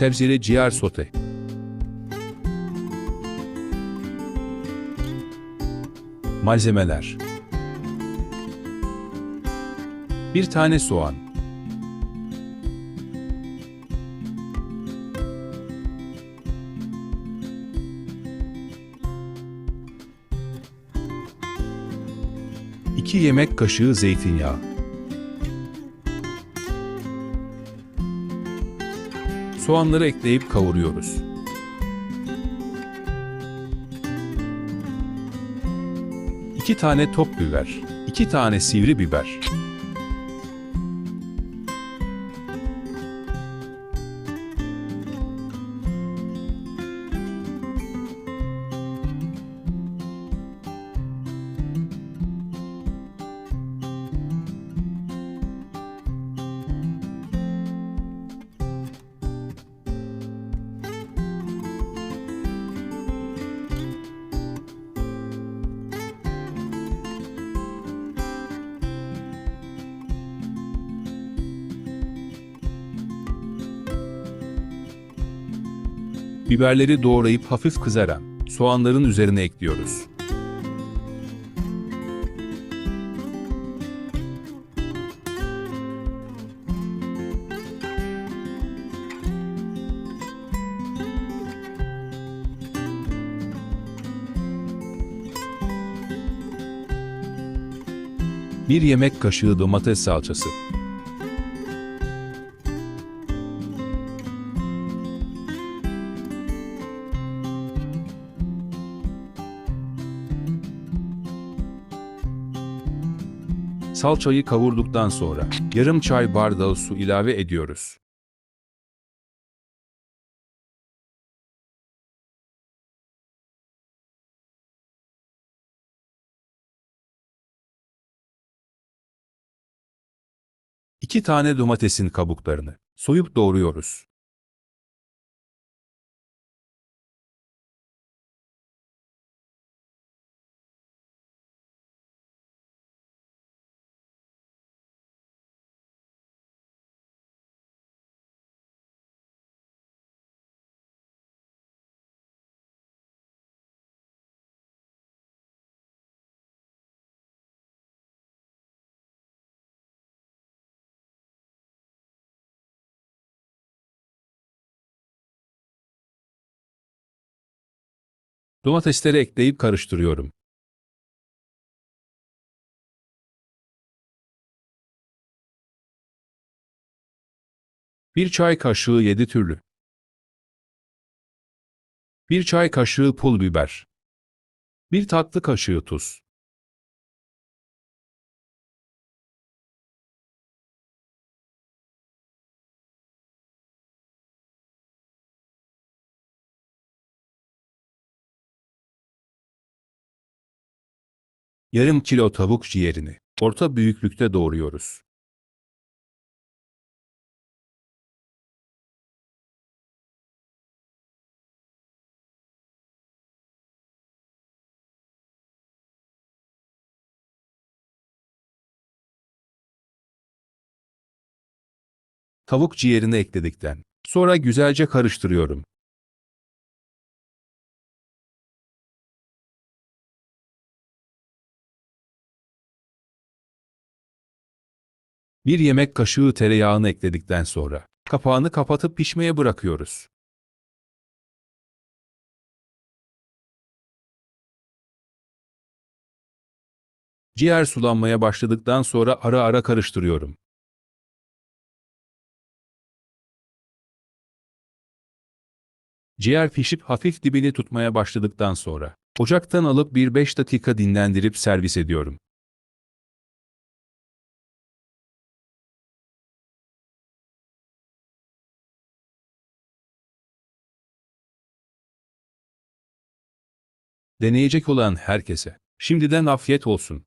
Sebzeli ciğer sote. Malzemeler. 1 tane soğan. 2 yemek kaşığı zeytinyağı Soğanları ekleyip kavuruyoruz. İki tane top biber, iki tane sivri biber. Biberleri doğrayıp hafif kızaran soğanların üzerine ekliyoruz. Bir yemek kaşığı domates salçası. Salçayı kavurduktan sonra yarım çay bardağı su ilave ediyoruz. İki tane domatesin kabuklarını soyup doğruyoruz. Domatesleri ekleyip karıştırıyorum. Bir çay kaşığı yedi türlü. Bir çay kaşığı pul biber. Bir tatlı kaşığı tuz. Yarım kilo tavuk ciğerini orta büyüklükte doğruyoruz. Tavuk ciğerini ekledikten sonra güzelce karıştırıyorum. Bir yemek kaşığı tereyağını ekledikten sonra kapağını kapatıp pişmeye bırakıyoruz. Ciğer sulanmaya başladıktan sonra ara ara karıştırıyorum. Ciğer pişip hafif dibini tutmaya başladıktan sonra ocaktan alıp bir 5 dakika dinlendirip servis ediyorum. Deneyecek olan herkese şimdiden afiyet olsun.